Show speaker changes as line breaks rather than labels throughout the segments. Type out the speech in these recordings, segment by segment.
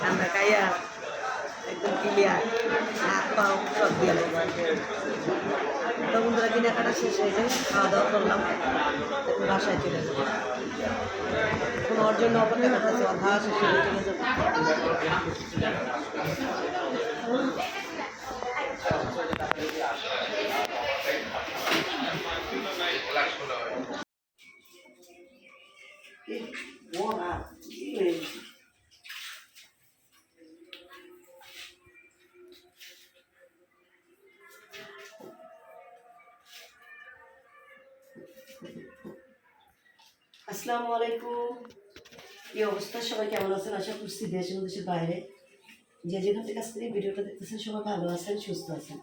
ঠান্ডা খাইয়া একদম ক্লিয়ার হাত পাও সব দিয়ে তো বন্ধুরা কেনাকাটা শেষ হয়ে যায় খাওয়া দাওয়া করলাম এখন বাসায় চলে যাব এখন ওর জন্য অপেক্ষা করতেছে ওর খাওয়া শেষ হয়ে চলে যাব আসসালামু আলাইকুম। এই অবস্থা? সবাই কেমন আছেন? আশা করছি দেশ দেশের বাইরে। যে যেখান থেকে আজকে ভিডিওটা দেখতেছেন, সবাই ভালো আছেন, সুস্থ আছেন।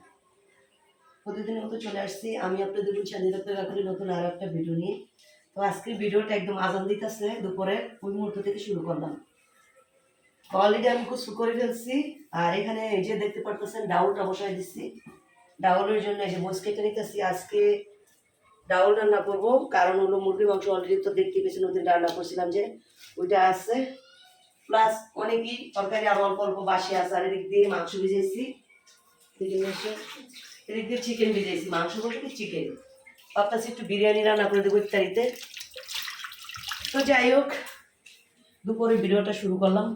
প্রতিদিনের মতো চলে আসছি। আমি আপনাদের আমি আপনার কাকুরি নতুন আর একটা ভিডিও নিয়ে। তো আজকের ভিডিওটা একদম আজান দিতেছে, দুপুরে ওই মুহূর্ত থেকে শুরু করলাম। অলরেডি আমি কুচু করে ফেলছি, আর এখানে এই যে দেখতে পারতেছেন, ডাউলটা বসাই দিচ্ছি ডাউলের জন্য এই যে মোজ কেটে নিতেছি, আজকে ডাউল রান্না করব, কারণ হলো মুরগির মাংস অলরেডি তো দেখতে পেয়েছেন ওদিন রান্না করছিলাম যে ওইটা আছে। প্লাস অনেকই তরকারি আর অল্প অল্প বাসি আছে, আর এদিক দিয়ে মাংস ভিজেছি এদিক দিয়ে চিকেন ভিজেছি মাংস বলতে চিকেন ভাবতেছি একটু বিরিয়ানি রান্না করে দেবো ইত্যাদিতে তো যাই হোক, দুপুরে ভিডিওটা শুরু করলাম।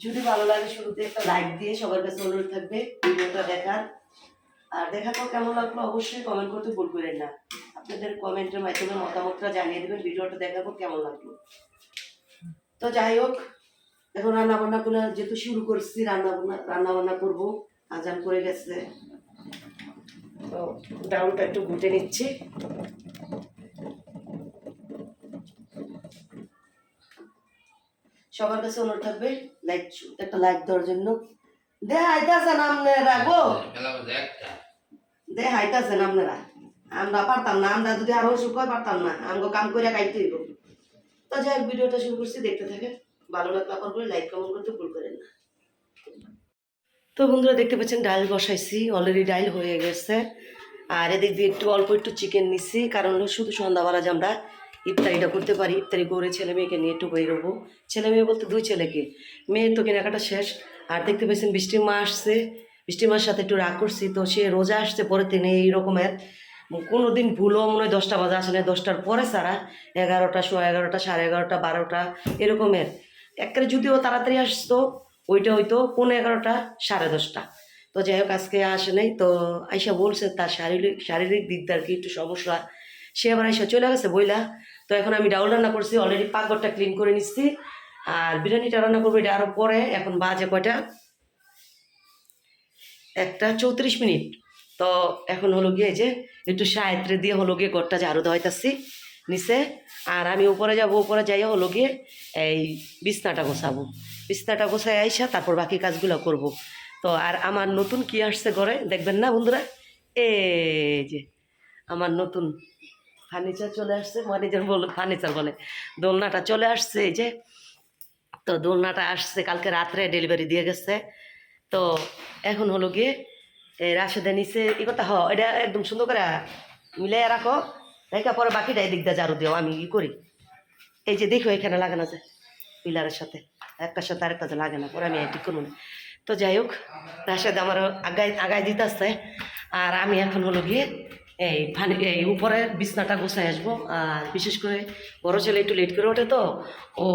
যদি ভালো লাগে শুরুতে একটা লাইক দিয়ে সবার কাছে অনুরোধ থাকবে ভিডিওটা দেখার। আর দেখার পর কেমন লাগল অবশ্যই কমেন্ট করতে ভুল করেন না। আপনাদের কমেন্টের মাধ্যমে মতামতটা জানিয়ে দেবেন, ভিডিওটা দেখার পর কেমন লাগল। তো যাই হোক, এখন রান্না বান্না করে যেহেতু শুরু করছি রান্না বান্না রান্না বান্না করব। আজান করে গেছে। ডাউনটা একটু ঘুটে নিচ্ছি। সবার কাছে অনুরোধ থাকবে লাইক একটা লাইক দেওয়ার জন্য। দে হাইতাছেন আপনারা গো। দে হাইতাছেন আপনারা। আমরা পারতাম না আমরা যদি আরও সুখই পারতাম না। আমগো কাম করে খাইতে হইব। তো যাই হোক, ভিডিওটা শুরু করছি দেখতে থাকে ভালো লাগলে আবার করে লাইক কমেন্ট করতে ভুল করেন না। তো বন্ধুরা দেখতে পাচ্ছেন ডাল বসাইছি অলরেডি ডাল হয়ে গেছে। আর এদিক দিয়ে একটু অল্প একটু চিকেন নিচ্ছি, কারণ শুধু সন্ধ্যাবেলা যে আমরা ইফতারিটা করতে পারি, ইফতারি করে ছেলে মেয়েকে নিয়ে একটু বেরোবো ছেলে মেয়ে বলতে দুই ছেলেকে মেয়ের তো কেনাকাটা শেষ, আর দেখতে পেয়েছেন বৃষ্টির মা আসছে। বৃষ্টির মার সাথে একটু রাগ করছি, তো সে রোজা আসছে পরের দিনে, এই রকমের। কোনো দিন ভুলও মনে হয় দশটা বাজে আসে না দশটার পরে সারা, এগারোটা, সোয়া এগারোটা, সাড়ে এগারোটা, বারোটা, এরকমের। একবারে যদিও তাড়াতাড়ি আসতো, ওইটা হইতো পনেরো এগারোটা, সাড়ে দশটা। তো যাই হোক আজকে আসে নাই, তো আইসা বলছে তার শারীরিক শারীরিক দিক দিয়ে আর কি একটু সমস্যা। সে আবার আইসা চলে গেছে বইলা। তো এখন আমি ডাউল রান্না করছি অলরেডি পাকঘরটা ক্লিন করে নিচ্ছি। আর বিরিয়ানিটা রান্না করব, এটা আরও পরে, এখন বাজে কয়টা? একটা চৌত্রিশ মিনিট। তো এখন হলো গিয়ে যে, একটু সায়ত্রে দিয়ে হলো গিয়ে ঘরটা ঝাড়ু দেওয়াইতাছি নিচে। আর আমি উপরে যাব, উপরে যাই হলো গিয়ে এই বিছনাটা গোছাবো। বিছনাটা গোছাই আইসা তারপর বাকি কাজগুলো করব। তো আর আমার নতুন কি আসছে ঘরে দেখবেন না বন্ধুরা? এই যে আমার নতুন ফার্নিচার চলে আসছে ফার্নিচার বল ফার্নিচার বলে। দোলনাটা চলে আসছে, এই যে। তো দোলনাটা আসছে, কালকে রাত্রে ডেলিভারি দিয়ে গেছে। তো এখন হলো গিয়ে এই রাশেদা নিচে ই কথা হ, এটা একদম সুন্দর করে মিলাই রাখো। রেখা পরে বাকিটা এদিক দিয়ে ঝাড়ু দিও, আমি ই করি। এই যে দেখো এখানে লাগানো না যে, পিলারের সাথে। একটার সাথে আরেকটা লাগে না, পরে আমি ঠিক করব না। তো যাই হোক রাশেদ আমার আগায় আগায় দিতে আসছে। আর আমি এখন হলো গিয়ে এই ফানি, এই উপরে বিছনাটা গোছায় আসব। আর বিশেষ করে বড় ছেলে একটু লেট করে ওঠে তো, ও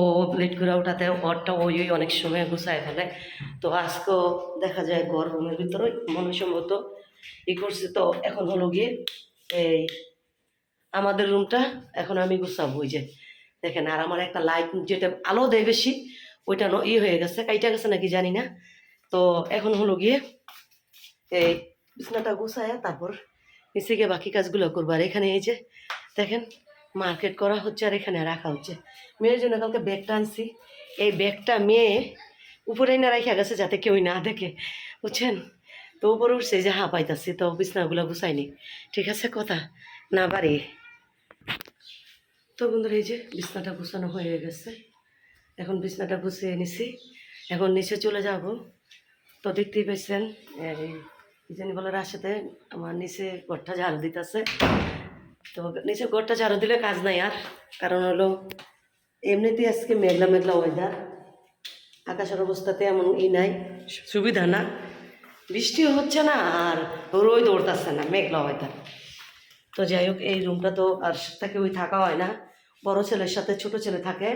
লেট করে ওঠাতে ওরটা ওই ওই অনেক সময় গোছায় ফেলে। তো আজকেও দেখা যায় ঘর রুমের ভিতরে মনে সম্ভবত ই করছে। তো এখন হলো গিয়ে এই আমাদের রুমটা এখন আমি গুছাবো, ওই যে দেখেন। আর আমার একটা লাইট যেটা আলো দেয় বেশি, ওইটা ই হয়ে গেছে, কাইটা গেছে নাকি জানি না। তো এখন হলো গিয়ে এই বিছনাটা গুছায় তারপর নিচে গিয়ে বাকি কাজগুলো করব। আর এখানে এই যে দেখেন, মার্কেট করা হচ্ছে আর এখানে রাখা হচ্ছে। মেয়ের জন্য কালকে ব্যাগটা আনছি। এই ব্যাগটা মেয়ে উপরেই না রাখা গেছে যাতে কেউই না দেখে, বুঝছেন? তো উপরে উঠছে যে হা পাইতাছি তো বিছনাগুলো গুছাইনি ঠিক আছে, কথা না বাড়ি। তো বন্ধুরা, এই যে বিছনাটা গুছানো হয়ে গেছে। এখন বিছনাটা গুছিয়ে নিছি। এখন নিচে চলে যাব। তো দেখতেই পাইছেন কি জানি বলে রাশেতে আমার নিচে ঘরটা ঝাড়ু দিতেছে। তো নিচে ঘরটা ঝাড়ু দিলে কাজ নাই আর, কারণ হলো এমনিতে আজকে মেঘলা মেঘলা ওয়েদার আকাশের অবস্থাতে এমন ই নাই, সুবিধা না। বৃষ্টিও হচ্ছে না আর রোদ দৌড়তেছে না, মেঘলা ওয়েদার তো যাই হোক, এই রুমটা তো আর তাকে ওই থাকা হয় না। বড় ছেলের সাথে ছোট ছেলে থাকে,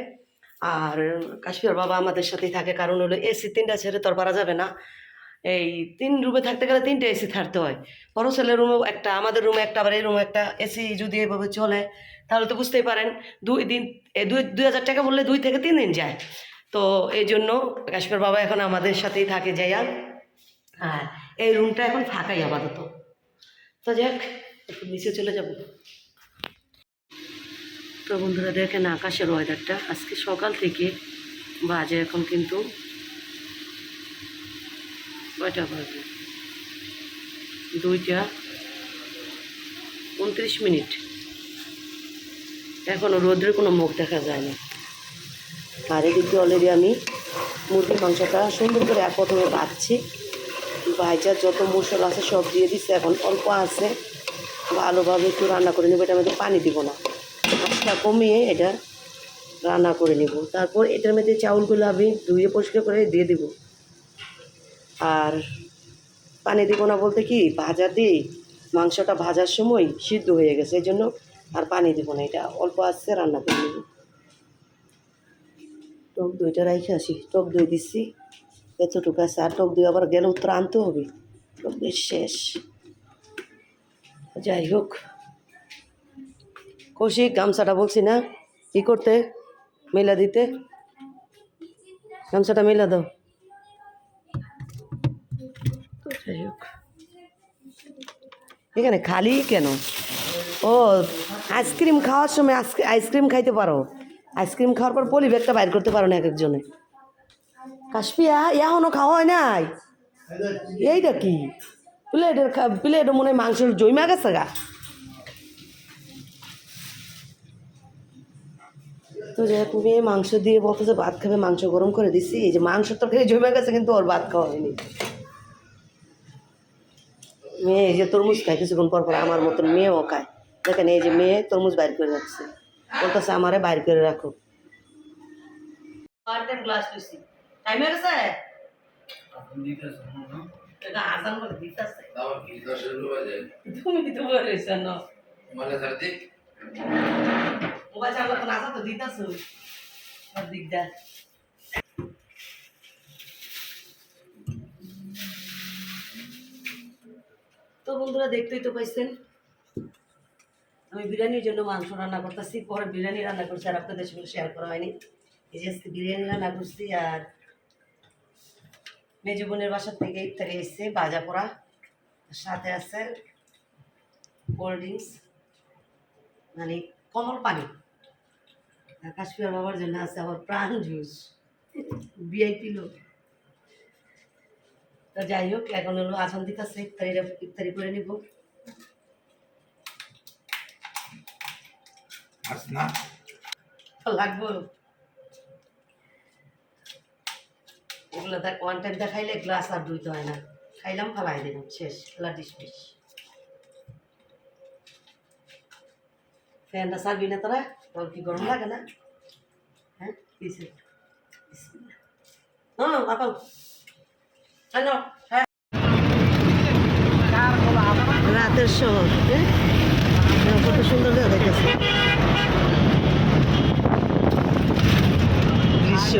আর কাশ্মীর বাবা আমাদের সাথেই থাকে, কারণ হলো এসি তিনটা ছেড়ে তোর পারা যাবে না। এই তিন রুমে থাকতে গেলে তিনটে এসি থাকতে হয়। বড় ছেলের রুমেও একটা, আমাদের রুমে একটা, আবার এই রুমে একটা এসি যদি এভাবে চলে, তাহলে তো বুঝতেই পারেন, দুই দিন দুই দুই হাজার টাকা বললে দুই থেকে তিন দিন যায়। তো এই জন্য কাশ্মীর বাবা এখন আমাদের সাথেই থাকে যাইয়া আর এই রুমটা এখন ফাঁকাই আপাতত। তো যাক একটু নিচে চলে যাব। তো বন্ধুরা দেখেন আকাশের ওয়েদারটা আজকে সকাল থেকে বাজে এখন কিন্তু কয়টা বাজে? দুইটা। উনত্রিশ মিনিট। এখনও রোদ্রের কোনো মুখ দেখা যায় না। আর এদিকে অলরেডি আমি মুরগির মাংসটা সুন্দর করে এক প্রথমে বাঁধছি ভাইজার যত মশলা আছে সব দিয়ে দিচ্ছে এখন অল্প আছে। ভালোভাবে একটু রান্না করে নেব এটার মধ্যে পানি দিব না। আঁচটা কমিয়ে এটা রান্না করে নেব। তারপর এটার মধ্যে চাউলগুলো আমি ধুয়ে পরিষ্কার করে দিয়ে দিব। আর পানি দিব না বলতে কি, ভাজা দিই মাংসটা ভাজার সময় সিদ্ধ হয়ে গেছে, এই জন্য আর পানি দিব না। এটা অল্প আসছে রান্না করে নেব। টক দইটা রাইখে আসি। টক দই দিচ্ছি এতটুকু আছে। আর টক দই আবার গেলে উত্তর আনতে হবে। টক দই শেষ। যাই হোক। কৌশিক, গামছাটা বলছি না? কি করতে? মেলা দিতে? গামছাটা মেলা দাও তো এখানে খালি কেন? ও, আইসক্রিম খাওয়ার সময় আইস- আইসক্রিম খাইতে পারো। আইসক্রিম খাওয়ার পর পলি ব্যাগটা বাইর করতে পারো না এক একজনে। কাশপিয়া এখনও খাওয়া হয় নাই? এইটা কি? প্লেটের প্লেটও মনে হয় মাংসের জৈমা গেছে গা। তো যাই হোক, মেয়ে মাংস দিয়ে বলতেছে, ভাত খাবে, মাংস গরম করে দিছি। এই যে মাংস তো খেয়ে জমে গেছে, কিন্তু ওর ভাত খাওয়া হয়নি। মেয়ে এই যে তরমুজ খায় কিছুক্ষণ পর পর আমার মতন মেয়েও খায়। দেখেন এই যে মেয়ে তরমুজ বাইর করে রাখছে। বলতেছে আমারে বাইর করে রাখো। গ্লাস লইছি টাইম হয়ে গেছে? তুমি না। মোবাইল চালাতে তো নাচা তো দিতেছো দিকদার তো বন্ধুরা দেখতেই তো পাইছেন। আমি বিরিয়ানির জন্য মাংস রান্না করতেছি, পরে বিরিয়ানি রান্না করছি আর আপনাদের সঙ্গে শেয়ার করা হয়নি। এই যে বিরিয়ানি রান্না করছি আর মেজু বোনের বাসার থেকে ইফতারি এসছে বাজা পোড়া। সাথে আছে কোল্ড ড্রিঙ্কস মানে কমল পানি। আর কাশ্মীর বাবার জন্য আছে আমার প্রাণ জুস। ভিআইপি লোক। তো যাই হোক এখন হলো আসান দিতে আছে ইফতারিটা ইফতারি করে নিব। লাগবো। এগুলো দেখ ওয়ান টাইম দেখাইলে গ্লাস আর ধুইতে হয় না। খাইলাম ফালাই দিলাম শেষ খেলা ডিসমিস ফ্যানটা সারবি না তোরা? তোর কি গরম লাগে না? হ্যাঁ হ্যাঁ বাবা। হ্যাঁ রাতের শহর হ্যাঁ? কত সুন্দর দেখা যাইতেছে দৃশ্য।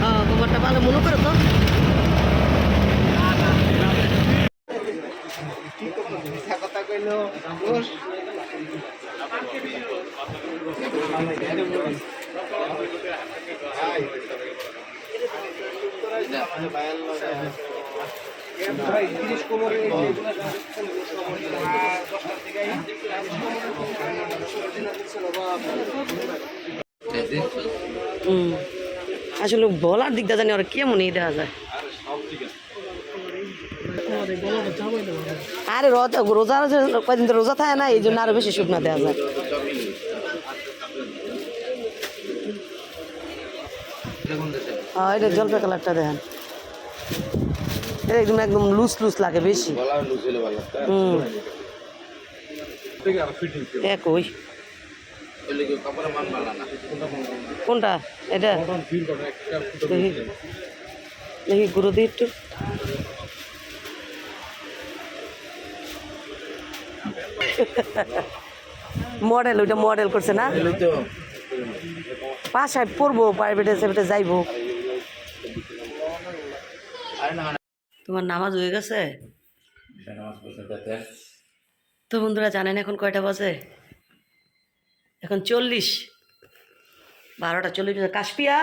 হ্যাঁ খবরটা ভালো মনে করো তো।
কথা কইলো।
আসলে বলার দিকটা জানি ওরা কেমন এই দেওয়া যায়। আরে রোজা কয়দিন তো রোজা থাকে না, এই জন্য আরও বেশি শুকনা দেওয়া যায়। এটা জলপাই কালারটা দেখেন। একদম একদম লুজ লুজ লাগে বেশি। হুম।
থেকে আর
একই
এলে কি কাপড়ের ভালো না?
কোনটা? এটা? দেখি। দেখি গুঁড়ো দিই একটু। মডেল ওইটা মডেল করছে না? বাসায় পড়ব প্রাইভেটে সেভেটে যাইবো। তোমার নামাজ হয়ে গেছে? তো বন্ধুরা জানেন এখন কয়টা বাজে? এখন চল্লিশ। বারোটা চল্লিশ বাজে। কাশপিয়া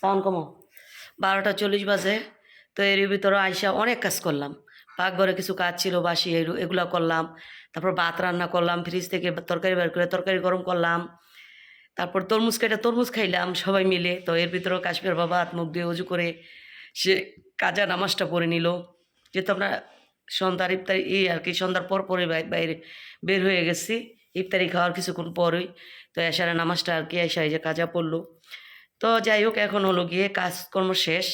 সাউন্ড কমো। বারোটা চল্লিশ বাজে। তো এর ভিতরে আইসা অনেক কাজ করলাম। পাকঘরে কিছু কাজ ছিল বাসি এগুলো করলাম। তারপর ভাত রান্না করলাম ফ্রিজ থেকে তরকারি বের করে তরকারি গরম করলাম। তারপর তরমুজ কেটে তরমুজ খাইলাম সবাই মিলে। তো এর ভিতরেও কাশ্মীর বাবা হাত মুখ দিয়ে উজু করে সে কাজা নামাজটা পড়ে নিল। যেহেতু আমরা সন্ধ্যার ইফতারি, এই আর কি, সন্ধ্যার পর পরে বাইরে বের হয়ে গেছি। ইফতারি খাওয়ার কিছুক্ষণ পরই তো এসারে নামাজটা আর কি এই যে কাজা পড়ল। তো যাই হোক, এখন হলো গিয়ে কাজকর্ম শেষ।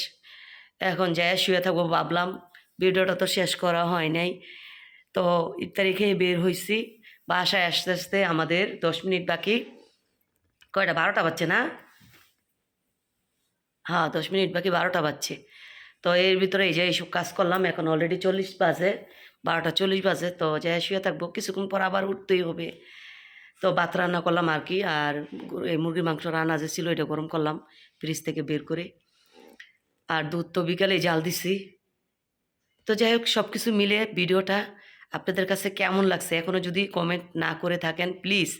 এখন যাই শুয়ে থাকব ভাবলাম, ভিডিওটা তো শেষ করা হয় নাই। তো ইফতারি খেয়ে বের হয়েছি বাসায় আসতে আসতে আমাদের দশ মিনিট বাকি। কয়টা? বারোটা বাজছে না? হ্যাঁ দশ মিনিট বাকি বারোটা বাজছে। তো এর ভিতরে এই যে এইসব কাজ করলাম, এখন অলরেডি চল্লিশ বাজে, বারোটা চল্লিশ বাজে, তো যাই শুয়ে থাকব। কিছুক্ষণ পর আবার উঠতেই হবে। তো ভাত রান্না করলাম আর কি, আর এই মুরগির মাংস রান্না যে ছিল এটা গরম করলাম ফ্রিজ থেকে বের করে। আর দুধ তো বিকালে জাল দিছি। তো যাই হোক সব কিছু মিলে ভিডিওটা আপনাদের কাছে কেমন লাগছে? এখনও যদি কমেন্ট না করে থাকেন প্লিজ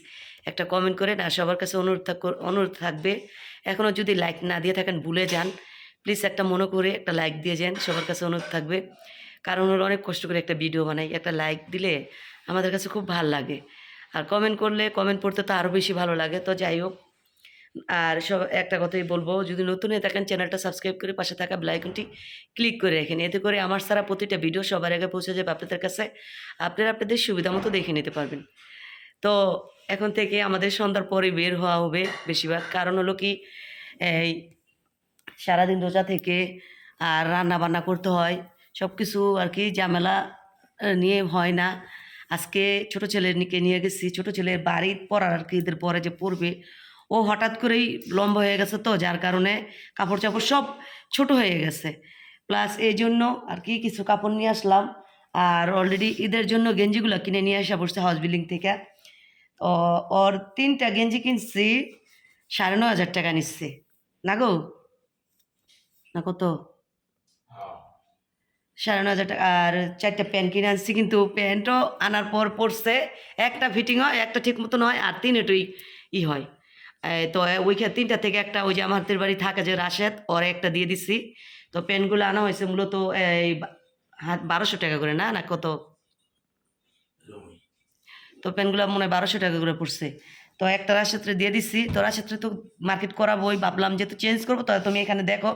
একটা কমেন্ট করেন, আর সবার কাছে অনুরোধ অনুরোধ থাকবে। এখনও যদি লাইক না দিয়ে থাকেন, ভুলে যান। প্লিজ একটা মনে করে একটা লাইক দিয়ে যান, সবার কাছে অনুরোধ থাকবে। কারণ ওরা অনেক কষ্ট করে একটা ভিডিও বানাই একটা লাইক দিলে আমাদের কাছে খুব ভালো লাগে। আর কমেন্ট করলে কমেন্ট পড়তে তো আরও বেশি ভালো লাগে, তো যাই হোক। আর সব, একটা কথাই বলব, যদি নতুন হয়ে থাকেন, চ্যানেলটা সাবস্ক্রাইব করে পাশে থাকা বেলাইকনটি ক্লিক করে রাখেন। এতে করে আমার সারা প্রতিটা ভিডিও সবার আগে পৌঁছে যাবে আপনাদের কাছে। আপনারা আপনাদের সুবিধা মতো দেখে নিতে পারবেন। তো এখন থেকে আমাদের সন্ধ্যার পরে বের হওয়া হবে বেশিরভাগ। কারণ হলো কি, এই সারাদিন রোজা থেকে আর রান্না বান্না করতে হয় সব কিছু আর কি ঝামেলা নিয়ে হয় না। আজকে ছোট ছেলেকে নিয়ে গেছি, ছোট ছেলের বাড়ির পড়ার আর কি ঈদের পরে যে পড়বে, ও হঠাৎ করেই লম্বা হয়ে গেছে তো, যার কারণে কাপড় চাপড় সব ছোট হয়ে গেছে। প্লাস এই জন্য আর কি কিছু কাপড় নিয়ে আসলাম, আর অলরেডি ঈদের জন্য গেঞ্জিগুলো কিনে নিয়ে আসা পড়ছে হাউস বিল্ডিং থেকে। ওর তিনটা গেঞ্জি কিনছি সাড়ে ন হাজার টাকা নিচ্ছে। না গো? না কত? সাড়ে ন হাজার টাকা আর চারটা প্যান্ট কিনে আনছি কিন্তু প্যান্টও আনার পর পড়ছে। একটা ফিটিং হয় একটা ঠিক মতন হয় আর তিনটাই ই হয়। তো ওইখানে তিনটা থেকে একটা ওই যে আমার হাতের বাড়ি থাকে যে রাশেদ ওর একটা দিয়ে দিছি। তো প্যান্টগুলো আনা হয়েছে মূলত এই হাত বারোশো টাকা করে না? না কত? তো প্যান্টগুলো মনে হয় বারোশো টাকা করে পড়ছে। তো একটা রাশেত্রে দিয়ে দিছি, তো রাশেত্রে তো মার্কেট করাবোই, ভাবলাম যেহেতু চেঞ্জ করব, তাহলে তুমি এখানে দেখো।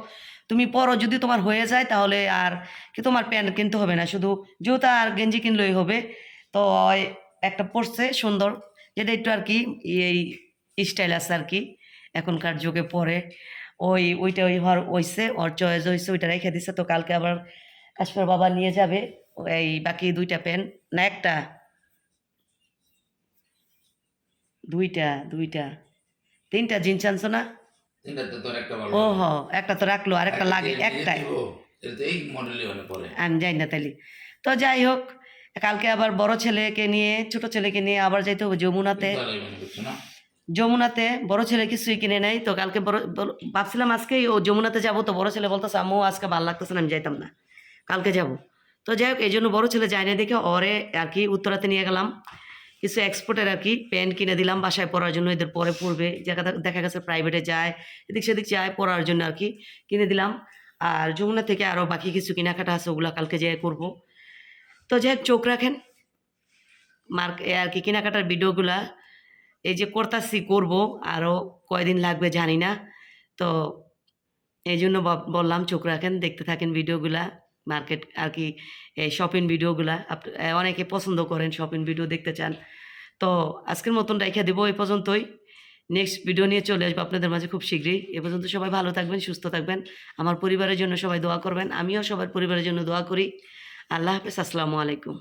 তুমি পরও যদি তোমার হয়ে যায় তাহলে আর কি তোমার প্যান্ট কিনতে হবে না, শুধু জুতা আর গেঞ্জি কিনলেই হবে। তো একটা পড়ছে সুন্দর, যেটা একটু আর কি এই স্টাইল আছে আর কি, এখনকার যুগে পরে। ওই, ওইটা ওই হর হইছে, ওর চয়েস হয়েছে ওইটা রেখে দিছে। তো কালকে আবার কাশ্মীর বাবা নিয়ে যাবে, এই বাকি দুইটা প্যান্ট, না একটা দুইটা দুইটা। তিনটা জিন্স আনছো না? ও হ একটা তো রাখল আর একটা লাগে একটাই। আমি যাই না তাইলে। তো যাই হোক কালকে আবার বড় ছেলেকে নিয়ে ছোট ছেলেকে নিয়ে আবার যাইতে হবে যমুনাতে।
মনে
যমুনাতে বড় ছেলে কিছুই কিনে নেই তো কালকে বড় ভাবছিলাম আজকেই ও যমুনাতে যাব তো বড় ছেলে বলতেছে আম্মু আজকে ভালো লাগতেছে না আমি যাইতাম না। কালকে যাব। তো যাই হোক এই জন্য বড় ছেলে যায় না দেখে ওরে আর কি উত্তরাতে নিয়ে গেলাম। কিছু এক্সপোর্টের আর কি প্যান্ট কিনে দিলাম বাসায় পরার জন্য, এদের পরে পড়বে দেখা গেছে প্রাইভেটে যায়, এদিক সেদিক যায় পড়ার জন্য আর কি কিনে দিলাম। আর যমুনা থেকে আরও বাকি কিছু কেনাকাটা আছে, ওগুলো কালকে যেয়ে করব। তো যাই চোখ রাখেন। মার্ক আর কি কেনাকাটার ভিডিওগুলা, এই যে করতাছি, করব। আরও কয়দিন লাগবে জানি না। তো এই জন্য বললাম, চোখ রাখেন, দেখতে থাকেন ভিডিওগুলা। মার্কেট আর কি এই শপিং ভিডিওগুলা অনেকে পছন্দ করেন শপিং ভিডিও দেখতে চান। তো আজকের মতন রেখে দেবো এই পর্যন্তই। নেক্সট ভিডিও নিয়ে চলে আসব আপনাদের মাঝে খুব শীঘ্রই। এ পর্যন্ত সবাই ভালো থাকবেন, সুস্থ থাকবেন। আমার পরিবারের জন্য সবাই দোয়া করবেন। আমিও সবার পরিবারের জন্য দোয়া করি। আল্লাহ হাফেজ, আসসালামু আলাইকুম।